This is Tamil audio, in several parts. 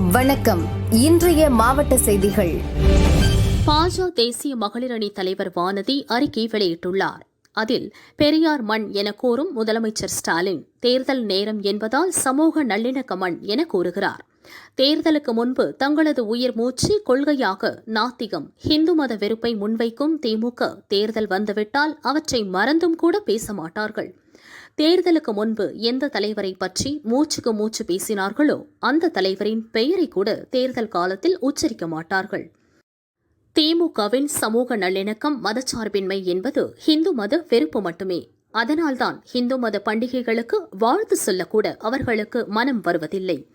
வணக்கம். இன்றைய மாவட்ட செய்திகள். பாஜ தேசிய மகளிர் அணி தலைவர் வானதி அறிக்கை வெளியிட்டுள்ளார். அதில் பெரியார் மண் என கூறும் முதலமைச்சர் ஸ்டாலின் தேர்தல் நேரம் என்பதால் சமூக நல்லிணக்க மண் என கூறுகிறார். தேர்தலுக்கு முன்பு தங்களது உயிர் மூச்சு கொள்கையாக நாத்திகம் ஹிந்து மத வெறுப்பை முன்வைக்கும் திமுக தேர்தல் வந்துவிட்டால் அவற்றை மறந்தும் கூட பேச மாட்டார்கள். தேர்தலுக்கு முன்பு எந்த தலைவரை பற்றி மூச்சுக்கு மூச்சு பேசினார்களோ அந்த தலைவரின் பெயரை கூட தேர்தல் காலத்தில் உச்சரிக்க மாட்டார்கள். திமுகவின் சமூக நல்லிணக்கம் மதச்சார்பின்மை என்பது ஹிந்து மத வெறுப்பு மட்டுமே. அதனால்தான் ஹிந்து மத பண்டிகைகளுக்கு வாழ்த்து சொல்லக்கூட அவர்களுக்கு மனம் வருவதில்லை.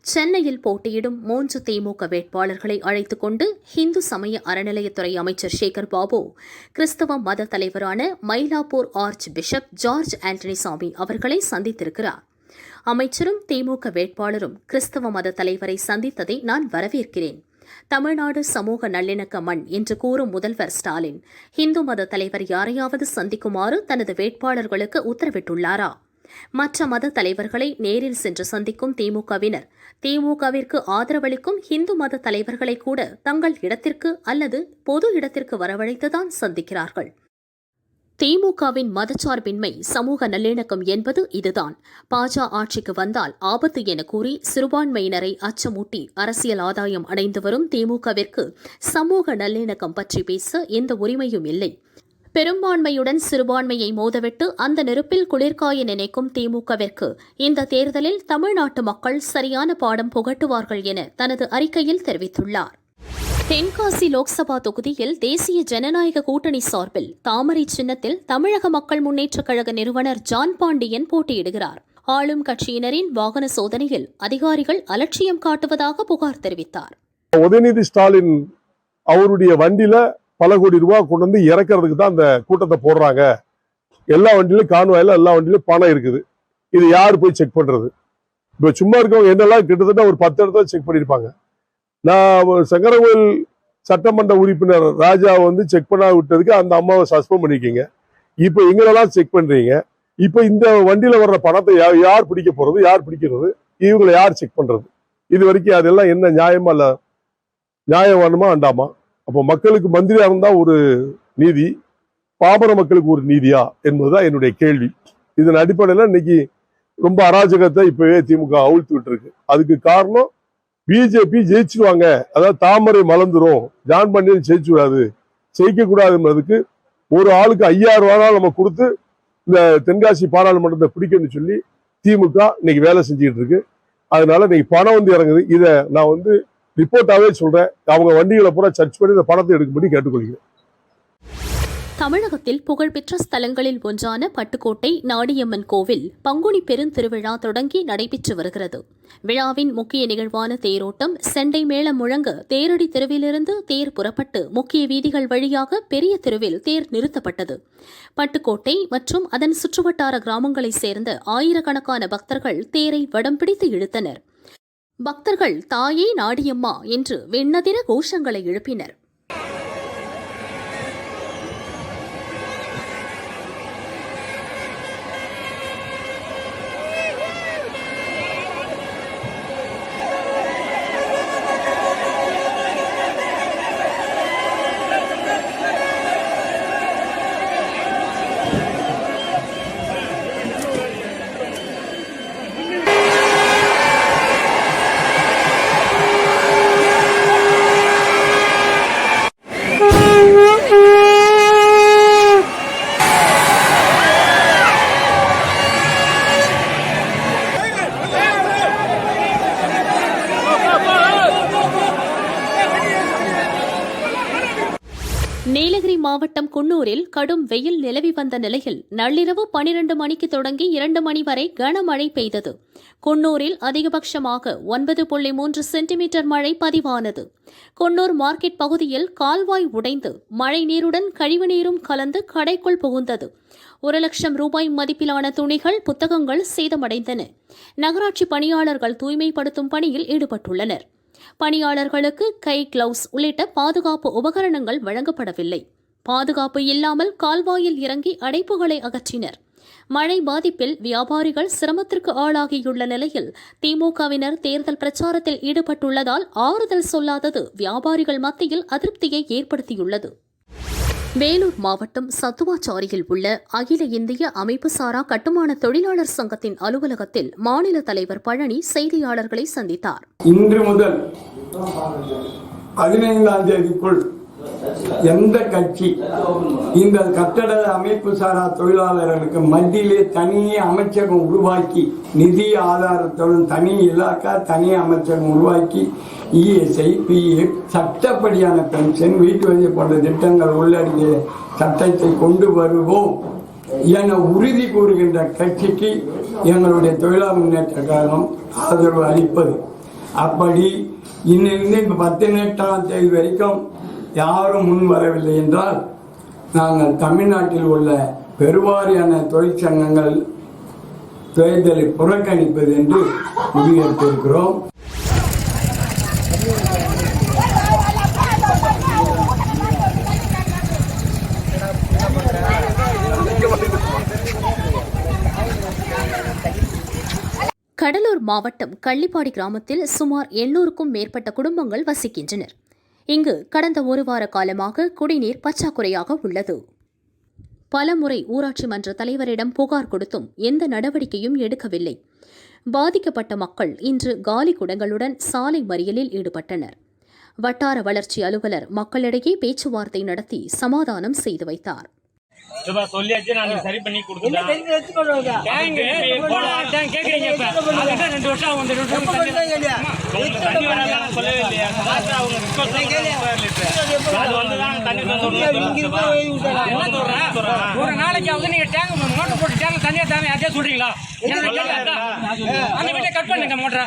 சென்னையில் போட்டியிடும் மூன்று திமுக வேட்பாளர்களை அழைத்துக் கொண்டு ஹிந்து சமய அறநிலையத்துறை அமைச்சர் சேகர் பாபு கிறிஸ்தவ மத தலைவரான Mylapore archbishop George Antony Samy அவர்களை சந்தித்திருக்கிறார். அமைச்சரும் திமுக வேட்பாளரும் கிறிஸ்தவ மத தலைவரை சந்தித்ததை நான் வரவேற்கிறேன். தமிழ்நாடு சமூக நல்லிணக்க மண் என்று கூறும் முதல்வர் ஸ்டாலின். இந்து மத தலைவர் யாரையாவது சந்திக்குமாறு தனது வேட்பாளர்களுக்கு உத்தரவிட்டுள்ளாரா? மற்ற மத தலைவர்களை நேரில் சென்று சந்திக்கும் திமுகவினர் திமுகவிற்கு ஆதரவளிக்கும் இந்து மத தலைவர்களை கூட தங்கள் இடத்திற்கு அல்லது பொது இடத்திற்கு வரவழைத்துதான் சந்திக்கிறார்கள். திமுகவின் மதச்சார்பின்மை சமூக நல்லிணக்கம் என்பது இதுதான். பாஜ ஆட்சிக்கு வந்தால் ஆபத்து என கூறி சிறுபான்மையினரை அச்சமூட்டி அரசியல் ஆதாயம் அடைந்து வரும் திமுகவிற்கு சமூக நல்லிணக்கம் பற்றி பேச எந்த உரிமையும் இல்லை. பெரும்பான்மையுடன் சிறுபான்மையை மோதவிட்டு அந்த நெருப்பில் குளிர்காய நினைக்கும் திமுகவிற்கு இந்த தேர்தலில் தமிழ்நாட்டு மக்கள் சரியான பாடம் புகட்டுவார்கள் என தனது அறிக்கையில் தெரிவித்துள்ளார். தென்காசி லோக்சபா தொகுதியில் தேசிய ஜனநாயக கூட்டணி சார்பில் தாமரை சின்னத்தில் தமிழக மக்கள் முன்னேற்றக் கழக நிறுவனர் ஜான் பாண்டியன் போட்டியிடுகிறார். ஆளும் கட்சியினரின் வாகன சோதனையில் அதிகாரிகள் அலட்சியம் காட்டுவதாக புகார் தெரிவித்தார். உதயநிதி ஸ்டாலின் அவருடைய வண்டியில பல கோடி ரூபாய் கொண்டு வந்து இறக்கிறதுக்கு தான் அந்த கூட்டத்தை போடுறாங்க. எல்லா வண்டியிலும் கான்வாயில எல்லா வண்டியிலும் பணம் இருக்குது. இது யார் போய் செக் பண்றது? இப்ப சும்மா இருக்கவங்க என்னெல்லாம் கிட்டத்தட்ட ஒரு பத்து இடத்துல செக் பண்ணியிருப்பாங்க. நான் ஒரு சங்கரகோயில் சட்டமன்ற உறுப்பினர் ராஜா வந்து செக் பண்ணா விட்டதுக்கு அந்த அம்மாவை சஸ்பெண்ட் பண்ணிக்கிங்க. இப்போ எங்களெல்லாம் செக் பண்ணுறீங்க இப்போ இந்த வண்டியில் வர்ற பணத்தை யா- யார் பிடிக்க போகிறது யார் பிடிக்கிறது? இவங்களை யார் செக் பண்ணுறது இது வரைக்கும் அதெல்லாம் என்ன நியாயமா இல்லை? நியாயம் வேணுமா வேண்டாமா? அப்போ மக்களுக்கு மந்திரியாக இருந்தால் ஒரு நீதி பாமர மக்களுக்கு ஒரு நீதியா என்பதுதான் என்னுடைய கேள்வி. இதன் அடிப்படையில் இன்னைக்கு ரொம்ப அராஜகத்தை இப்பவே திமுக அவிழ்த்து விட்டுருக்கு. அதுக்கு காரணம் பிஜேபி ஜெயிச்சிருவாங்க. அதாவது தாமரை மலர்ந்துரும். ஜான் பாண்டியன் ஜெயிச்சுடாது ஜெயிக்க கூடாதுன்றதுக்கு ஒரு ஆளுக்கு ஐயாயிரம் ரூபாய் நம்ம கொடுத்து இந்த தென்காசி பாராளுமன்றத்தை பிடிக்கணும்னு சொல்லி திமுக இன்னைக்கு வேலை செஞ்சுக்கிட்டு இருக்கு. அதனால இன்னைக்கு பணம் வந்து இறங்குது. இதை நான் வந்து ரிப்போர்ட்டாவே சொல்றேன். அவங்க வண்டிகளை பூரா சர்ச் பண்ணி இந்த பணத்தை எடுக்கும்படி கேட்டுக்கொள்கிறேன். தமிழகத்தில் புகழ்பெற்ற ஸ்தலங்களில் ஒன்றான பட்டுக்கோட்டை நாடியம்மன் கோவில் பங்குனி பெருந்திருவிழா தொடங்கி நடைபெற்று வருகிறது. விழாவின் முக்கிய நிகழ்வான தேரோட்டம் செண்டை மேளம் முழங்க தேரடி தெருவிலிருந்து தேர் புறப்பட்டு முக்கிய வீதிகள் வழியாக பெரிய தெருவில் தேர் நிறுத்தப்பட்டது. பட்டுக்கோட்டை மற்றும் அதன் சுற்றுவட்டார கிராமங்களைச் சேர்ந்த ஆயிரக்கணக்கான பக்தர்கள் தேரை வடம் பிடித்து இழுத்தனர். பக்தர்கள் தாயே நாடியம்மா என்று வெண்ணதிர கோஷங்களை எழுப்பினர். நீலகிரி மாவட்டம் குன்னூரில் கடும் வெயில் நிலவி வந்த நிலையில் நள்ளிரவு பனிரெண்டு மணிக்கு தொடங்கி இரண்டு மணி வரை கனமழை பெய்தது. குன்னூரில் அதிகபட்சமாக ஒன்பது புள்ளி மூன்று சென்டிமீட்டர் மழை பதிவானது. குன்னூர் மார்க்கெட் பகுதியில் கால்வாய் உடைந்து மழை நீருடன் கழிவுநீரும் கலந்து கடைக்குள் புகுந்தது. ஒரு லட்சம் ரூபாய் மதிப்பிலான துணிகள் புத்தகங்கள் சேதமடைந்தன. நகராட்சி பணியாளர்கள் தூய்மைப்படுத்தும் பணியில் ஈடுபட்டுள்ளனர். பணியாளர்களுக்கு கை கிளவுஸ் உள்ளிட்ட பாதுகாப்பு உபகரணங்கள் வழங்கப்படவில்லை. பாதுகாப்பு இல்லாமல் கால்வாயில் இறங்கி அடைப்புகளை அகற்றினர். மழை பாதிப்பில் வியாபாரிகள் சிரமத்திற்கு ஆளாகியுள்ள நிலையில் திமுகவினர் தேர்தல் பிரச்சாரத்தில் ஈடுபட்டுள்ளதால் ஆறுதல் சொல்லாதது வியாபாரிகள் மத்தியில் அதிருப்தியை ஏற்படுத்தியுள்ளது. வேலூர் மாவட்டம் சத்துவாச்சாரியில் உள்ள அகில இந்திய அமைப்புசாரா கட்டுமான தொழிலாளர் சங்கத்தின் அலுவலகத்தில் மாநில தலைவர் பழனி செய்தியாளர்களை சந்தித்தார். இன்று முதல் பதினைந்தாம் தேதிக்குள் எந்த கட்சி? இந்த கட்டட அமைப்பு சாரா தொழிலாளர்களுக்கு மத்தியிலே தனியே அமைச்சகம் உருவாக்கி நிதி ஆதாரத்துடன் தனி இலாக்கா தனி அமைச்சகம் உருவாக்கி இஎஸ்ஐ பிஎஃப் சட்டப்படியான பென்ஷன் வீட்டு வசதி போன்ற திட்டங்கள் உள்ளடங்கிய சட்டத்தை கொண்டு வருவோம் என உறுதி கூறுகின்ற கட்சிக்கு எங்களுடைய தொழிலாளர் முன்னேற்ற காலம் ஆதரவு அளிப்பது. அப்படி இன்னிருந்து இப்ப பதினெட்டாம் தேதி வரைக்கும் யாரும் முன் வரவில்லை என்றால் நாங்கள் தமிழ்நாட்டில் உள்ள பெருவாரியான தொழிற்சங்கங்கள் தேர்தலை புறக்கணிப்பது என்று முடிவெடுத்திருக்கிறோம். கடலூர் மாவட்டம் கள்ளிப்பாடி கிராமத்தில் சுமார் எண்ணூறுக்கும் மேற்பட்ட குடும்பங்கள் வசிக்கின்றனர். இங்கு கடந்த ஒரு வார காலமாக குடிநீர் பற்றாக்குறையாக உள்ளது. பலமுறை ஊராட்சி மன்ற தலைவரிடம் புகார் கொடுத்தும் எந்த நடவடிக்கையும் எடுக்கவில்லை. பாதிக்கப்பட்ட மக்கள் இன்று காலி குடங்களுடன் சாலை மறியலில் ஈடுபட்டனர். வட்டார வளர்ச்சி அலுவலர் மக்களிடையே பேச்சுவார்த்தை நடத்தி சமாதானம் செய்து வைத்தார். இப்ப சொல்லியாச்சு நான் சரி பண்ணி கொடுத்துட்டேன். கேக்குறீங்க இப்ப. ரெண்டு வருஷம் வராதான்னு சொல்லவே இல்லையா? அவங்க request பண்ணி அது வந்து ஒரு நாளைக்காவது நீங்க டேங்க் மோட்டர் போட்டு டேங்க் தண்ணியா தானே அதே சொல்றீங்களா. அந்த வீட்டை கட் பண்ணுங்க மோட்டர்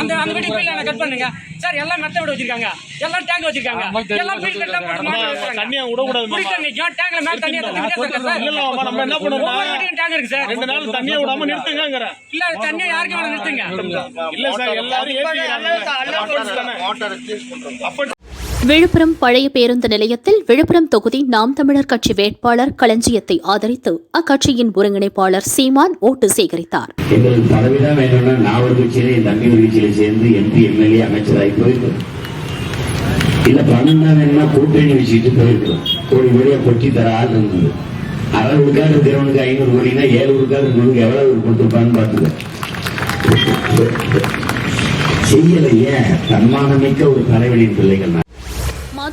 அந்த அந்த வீட்டு பில்ல கட் பண்ணுங்க சார் எல்லாம் மெத்த விட வச்சிருக்காங்க எல்லாம் டேங்க் வச்சிருக்காங்க எல்லாம் ஃபில்டர் எல்லாம் போட்டு. தண்ணியை விடக்கூடாது குடி தண்ணி டேங்க்ல மேல தண்ணி ஏத்தாம சார் இல்ல நம்ம என்ன ஒவ்வொரு டேங்க் இருக்கு சார் ரெண்டு நாள் தண்ணியை விடாம நிறுத்துங்கிற இல்ல தண்ணியை யாருக்கு வேணா நிறுத்துங்க இல்ல சார் எல்லாரும் ஏற்றிக்கிறாங்க விழுப்புரம் பழைய பேருந்து நிலையத்தில் விழுப்புரம் தொகுதி நாம் தமிழர் கட்சி வேட்பாளர் களஞ்சியத்தை ஆதரித்து அக்கட்சியின் ஒருங்கிணைப்பாளர் சீமான் ஓட்டு சேகரித்தார். எங்களுக்கு பதவி தான் வேணும்னா நாவல் கட்சியில என் தம்பி ஒரு கட்சியில சேர்ந்து எம்பி எம்எல்ஏ அமைச்சராகி போயிருக்கோம் இல்ல பணம் தான் வேணும்னா கூட்டணி வச்சுட்டு போயிருக்கோம் கோடி கோடியா கொட்டி தர ஆள் இருந்தது. அரை விழுக்காடு இருக்கிறவனுக்கு ஐநூறு கோடினா ஏழு விழுக்காடு இருக்கிறவனுக்கு எவ்வளவு கொடுத்துருப்பான்னு பாத்துக்க செய்யலையே தன்மானமிக்க ஒரு தலைவனின் பிள்ளைகள்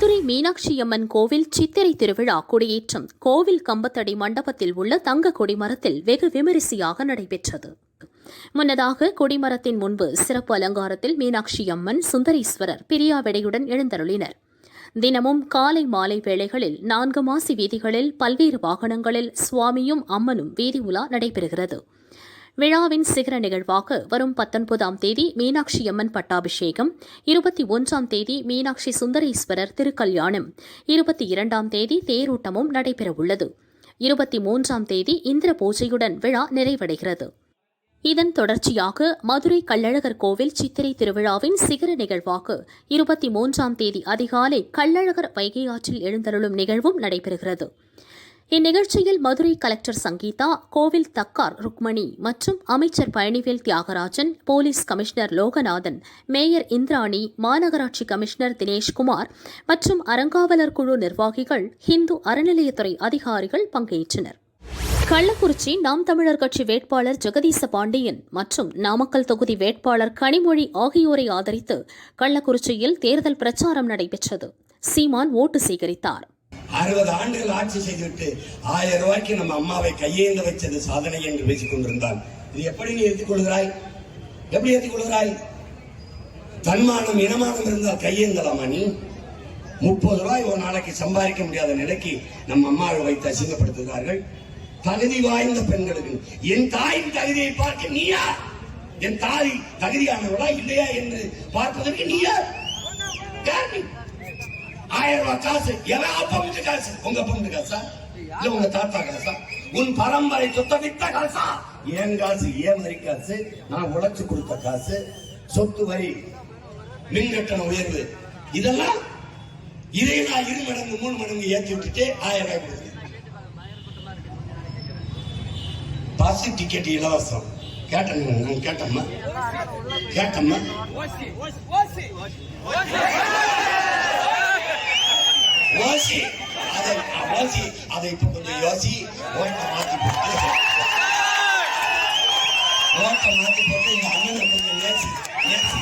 மதுரை மீனாட்சி அம்மன் கோவில் சித்திரை திருவிழா கொடியேற்றம். கோவில் கம்பத்தடி மண்டபத்தில் உள்ள தங்க கொடிமரத்தில் வெகு விமரிசையாக நடைபெற்றது. முன்னதாக கொடிமரத்தின் முன்பு சிறப்பு அலங்காரத்தில் மீனாட்சி அம்மன் சுந்தரேஸ்வரர் பிரியாவிடையுடன் எழுந்தருளினர். தினமும் காலை மாலை வேளைகளில் நான்கு மாசி வீதிகளில் பல்வேறு வாகனங்களில் சுவாமியும் அம்மனும் வீதி உலா நடைபெறுகிறது. விழாவின் சிகர நிகழ்வாக வரும் பத்தொன்பதாம் தேதி மீனாட்சி அம்மன் பட்டாபிஷேகம் இருபத்தி ஒன்றாம் தேதி மீனாட்சி சுந்தரேஸ்வரர் திருக்கல்யாணம் இருபத்தி இரண்டாம் தேதி தேரோட்டமும் நடைபெறவுள்ளது. இருபத்தி மூன்றாம் தேதி இந்திர பூஜையுடன் விழா நிறைவடைகிறது. இதன் தொடர்ச்சியாக மதுரை கள்ளழகர் கோவில் சித்திரை திருவிழாவின் சிகர நிகழ்வாக இருபத்தி மூன்றாம் தேதி அதிகாலை கள்ளழகர் வைகை ஆற்றில் எழுந்தருளும் நிகழ்வும் நடைபெறுகிறது. இந்நிகழ்ச்சியில் மதுரை கலெக்டர் சங்கீதா கோவில் தக்கார் ருக்மணி மற்றும் அமைச்சர் Palanivel Thiagarajan police commissioner Loganathan mayor Indrani மாநகராட்சி கமிஷனர் தினேஷ்குமார் மற்றும் அறங்காவலர் குழு நிர்வாகிகள் ஹிந்து அறநிலையத்துறை அதிகாரிகள் பங்கேற்றனர். கள்ளக்குறிச்சி நாம் தமிழர் கட்சி வேட்பாளர் ஜெகதீச பாண்டியன் மற்றும் நாமக்கல் தொகுதி வேட்பாளர் கனிமொழி ஆகியோரை ஆதரித்து கள்ளக்குறிச்சியில் தேர்தல் பிரச்சாரம் நடைபெற்றது. சீமான் ஓட்டு சேகரித்தார். அறுபது ஆண்டுகள் ஆட்சி செய்துவிட்டு ஆயிரம் ரூபாய்க்கு நம்ம அம்மாவை கையேந்த வச்சது சாதனை என்று பேசிக் கொண்டிருந்தான். இது எப்படி நீ ஏற்றுக்கொள்கிறாய் எப்படி ஏற்றுக்கொள்கிறாய் தன்மானம் இனமானம் இருந்தால் கையேந்தலாமா நீ? முப்பது ரூபாய் ஒரு நாளைக்கு சம்பாதிக்க முடியாத நிலைக்கு நம்ம அம்மாவை வைத்து அசிங்கப்படுத்துகிறார்கள். தகுதி வாய்ந்த பெண்களுக்கு என் தாயின் தகுதியை பார்க்க நீயா? என் தாய் தகுதியானவளா இல்லையா? என்று பார்ப்பதற்கு நீயா? ஆயிரம் ரூபாய் காசு. எவன் அப்பா வீட்டு காசு? உங்க அப்பா வீட்டு காசா? இல்ல உங்க தாத்தா காசா? உன் பரம்பரை சொத்த வித்த காசா? என் காசு ஏன் வரி காசு. நான் உழைச்சு கொடுத்த காசு. சொத்து வரி மின் கட்டண உயர்வு. இதெல்லாம் இதை நான் இரு மடங்கு மூணு மடங்கு ஏற்றி விட்டுட்டு ஆயிரம் ரூபாய் கொடுக்குறேன் பஸ் டிக்கெட் இலவசம். கேட்டேன் நான் கேட்டம்மா. கேட்டம்மா. ஓசி அதை ஓசி அதை இப்ப கொஞ்சம் யோசி ஓட்ட மாத்தி போட்டு ஓட்ட மாத்தி போட்டு இந்த அண்ணனை கொஞ்சம் நேசி நேசி